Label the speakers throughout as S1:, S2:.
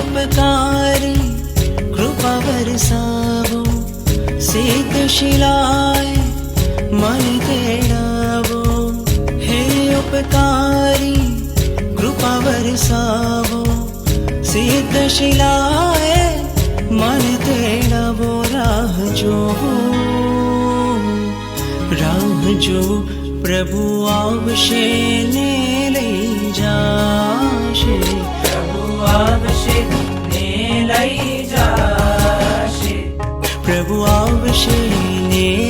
S1: ઉપકારી કૃપા વરસાવો સિદ્ધ શિલાય મન તેડાવો હે ઉપકારી કૃપા વરસાવો સિદ્ધ શિલાય મન તેડાવો રાહ જોવો રાહ જો પ્રભુ આવશે ને લઈ જાશે
S2: પ્રભુ આવશે ને લઈ જાશે
S1: પ્રભુ આવશે ને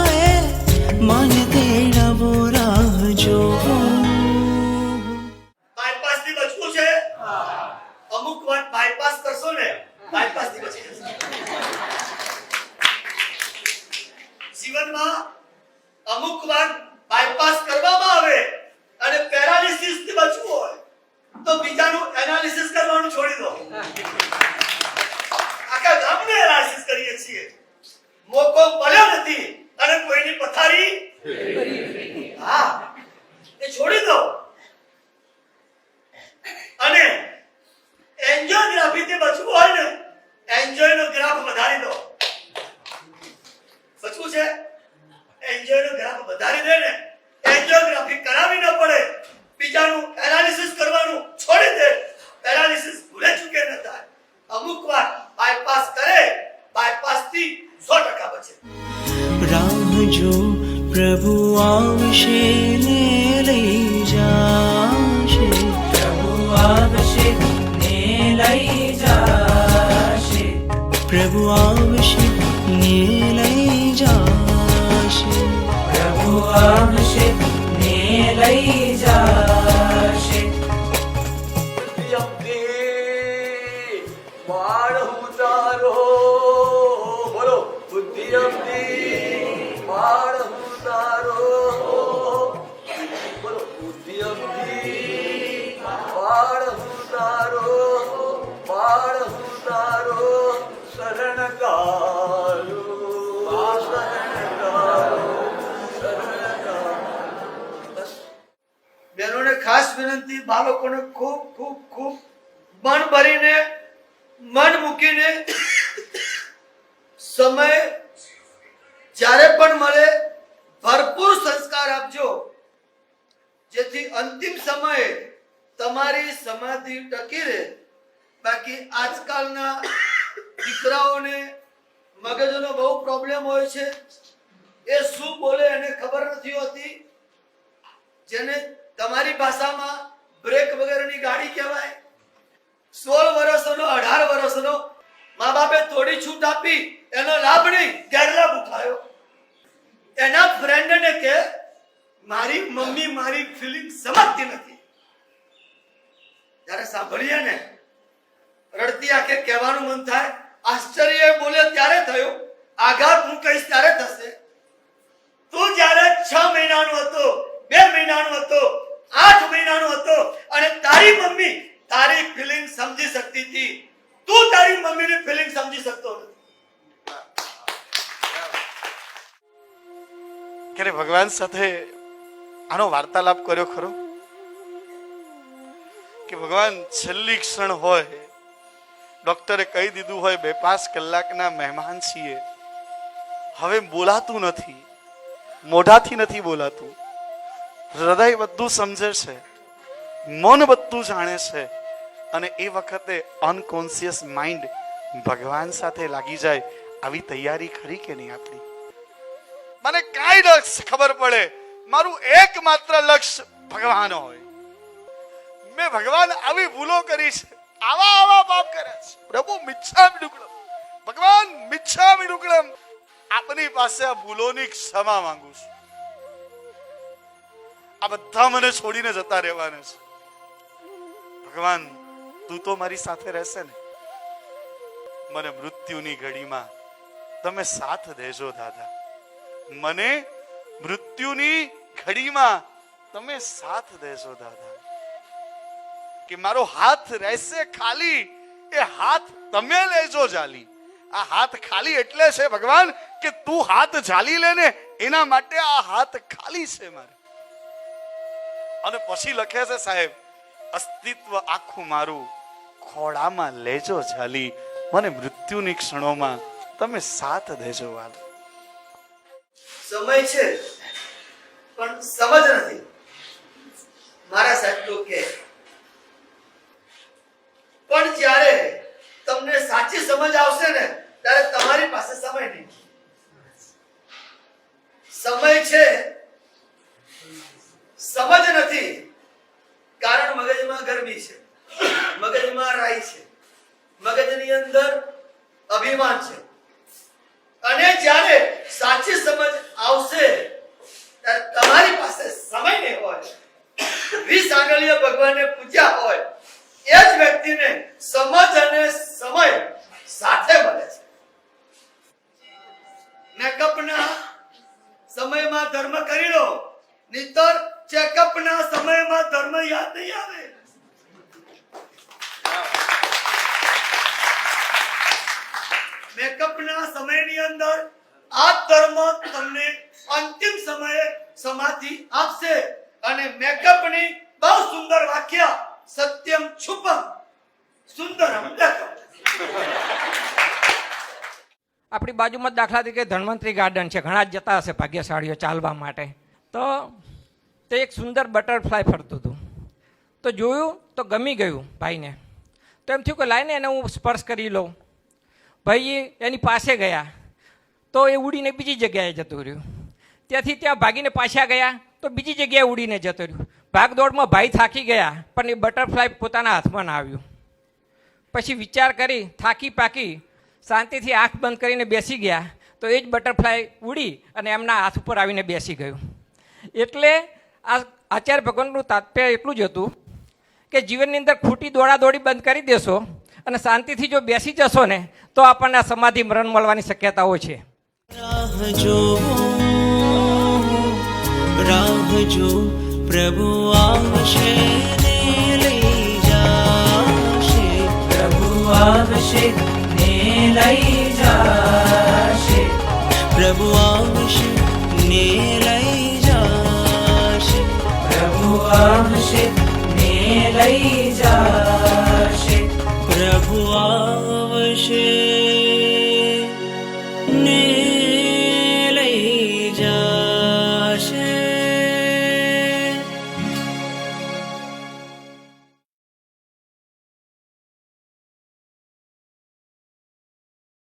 S3: મોકો મળ્યો નથી. અને કોઈની પથારી હા, એ છોડી દો. અને એન્જિયોગ્રાફી થી બચવું હોય ને એન્જોય નો ગ્રાફ વધારી દો. બચવું છે? એન્જોય નો ગ્રાફ વધારી દે ને એન્જિયોગ્રાફી કરાવી ન પડે. બીજાનું એનાલિસિસ કરવાનું છોડી દે. એનાલિસિસ ભૂલે ચૂકે ન થાય. અમુક વાર બાયપાસ કરે બાયપાસથી સો ટકા બચે.
S1: રાહ જો પ્રભુ આવશે ને લઈ જાશે.
S2: પ્રભુ આવશે ને લઈ જાશે.
S1: પ્રભુ આવશે ને લઈ જાશે.
S2: પ્રભુ આવશે ને લઈ જાશે.
S3: વિનંતી, બાળકોને ખૂબ ખૂબ ખૂબ મન ભરીને, મન મૂકીને સમય જ્યારે પણ મળે, ભરપૂર સંસ્કાર આપજો. જેથી અંતિમ સમયે તમારી સમાધિ ટકી રહે. બાકી આજકાલના દીકરાઓને મગજનો બહુ પ્રોબ્લેમ હોય છે. એ શું બોલે એને ખબર નથી હોતી. જેને તમારી ભાષામાં બ્રેક વગરની ગાડી કહેવાય. સોળ વર્ષનો અઢાર વર્ષનો મા બાપે થોડી છૂટ આપી, એનો લાભ નહીં, ગેરલાભ ઉઠાયો. એના ફ્રેન્ડને કે, મારી મમ્મી મારી ફિલિંગ સમજતી નથી. ત્યારે સાંભળીએ ને, રડતી આંખે કહેવાનું મન થાય, આશ્ચર્ય બોલે ત્યારે થયું, આઘાત હું કહીશ ત્યારે થશે. તું જ્યારે છ મહિનાનો હતો, બે મહિનાનો હતો આઠ મહિનાનો હતો. અને તારી મમ્મી તારી ફિલિંગ સમજી શકતી હતી. તું તારી મમ્મીની ફિલિંગ સમજી શકતો નથી
S4: ક્યારે ભગવાન સાથે આનો વાર્તાલાપ કર્યો ખરો? કે ભગવાન છેલ્લી ક્ષણ હોય, ડોક્ટરે કહી દીધું હોય, બે પાંચ કલાકના મહેમાન છીએ. હવે બોલાતું નથી. મોઢાથી નથી બોલાતું. હૃદય બધું સમજે છે મન બધું જાણે છે, અને એ વખતે અનકોન્શિયસ માઇન્ડ ભગવાન સાથે લાગી જાય આવી તૈયારી ખરી કે નહીં આપણી મને કાંઈ લક્ષ્ય ખબર પડે. મારું એકમાત્ર લક્ષ્ય ભગવાન હોય. મેં ભગવાન આવી ભૂલો કરી છે. આવા આવા પાપ કર્યા છે. પ્રભુ, મિચ્છામિ ડુકડમ. ભગવાન, મિચ્છામિ ડુકડમ. આપની પાસે આ ભૂલોની ક્ષમા માંગુ છું. આ બધા મને છોડીને જતા રહેવાના છે. ભગવાન, તું તો મારી સાથે રહેશે ને. મને મૃત્યુની ઘડીમાં તમે સાથ દેજો, દાદા. મને મૃત્યુની ઘડીમાં તમે સાથ દેજો, દાદા. કે મારો હાથ રહેશે ખાલી, એ હાથ તમે લેજો જાલી. આ હાથ ખાલી એટલે છે ભગવાન, કે તું હાથ જાલી લે ને, એના માટે આ હાથ ખાલી છે મારે. અને પછી લખે છે સાહેબ, અસ્તિત્વ આખું મારું ખોળામાં લેજો ઝાલી. મને મૃત્યુની ક્ષણોમાં તમે સાથ દેજો વાલ.
S3: સમય છે, પણ સમજ નથી. મારા તો કે પણ જ્યારે તમને સાચી સમજ આવશે ને, ત્યારે તમારી પાસે સમય નહીં. સમય છે સમજ નથી. કારણ મગજમાં ગરમી છે. મગજમાં રાઈ છે. મગજની અંદર અભિમાન છે. અને જ્યારે સાચી સમજ આવશે, ત્યારે તમારી પાસે સમય નહીં હોય. વીસ આંગળીએ ભગવાનને પૂજ્યા હોય, એ જ વ્યક્તિને સમજ અને સમય સાથે મળે છે. મેકઅપના સમયમાં ધર્મ કરી લો, નહીતર ચેકઅપના સમયમાં ધર્મ યાદ નહીં આવે. મેકઅપના સમયની અંદર આ ધર્મ તમને અંતિમ સમયે સમાધિ આપશે અને મેકઅપની બહુ સુંદર વાક્ય સત્યમ છુપમ. સુંદરમ દકમ
S5: આપણી બાજુમાં દાખલા તરીકે ધન્વંતરી ગાર્ડન છે. ઘણા જ જતા હશે ભાગ્યશાળીઓ ચાલવા માટે. તો તે એક સુંદર બટરફ્લાય ફરતું હતું. તો જોયું તો ગમી ગયું ભાઈને. તો એમ થયું કે લાઈને એને હું સ્પર્શ કરી લઉં. ભાઈ એની પાસે ગયા. તો એ ઉડીને બીજી જગ્યાએ જતું રહ્યું. ત્યાંથી ત્યાં ભાગીને પાછા ગયા તો બીજી જગ્યાએ ઉડીને જતું રહ્યું. ભાગદોડમાં ભાઈ થાકી ગયા, પણ એ બટરફ્લાય પોતાના હાથમાં ના આવ્યું. પછી વિચાર કરી, થાકી પાકી, શાંતિથી આંખ બંધ કરીને બેસી ગયા. તો એ જ બટરફ્લાય ઉડી અને એમના હાથ ઉપર આવીને બેસી ગયું. એટલે આ આચાર્ય ભગવાનનું તાત્પર્ય એટલું જ હતું કે જીવનની અંદર ખોટી દોડાદોડી બંધ કરી દેશો અને શાંતિથી જો બેસી જશો ને, તો આપણને આ સમાધિ મરણ મળવાની શક્યતાઓ છે.
S1: પ્રભુ આવશે ને
S2: પ્રભુ આવશે
S1: પ્રભુ આવશે ને
S2: આવશે ને લઈ જશે
S1: પ્રભુ આવશે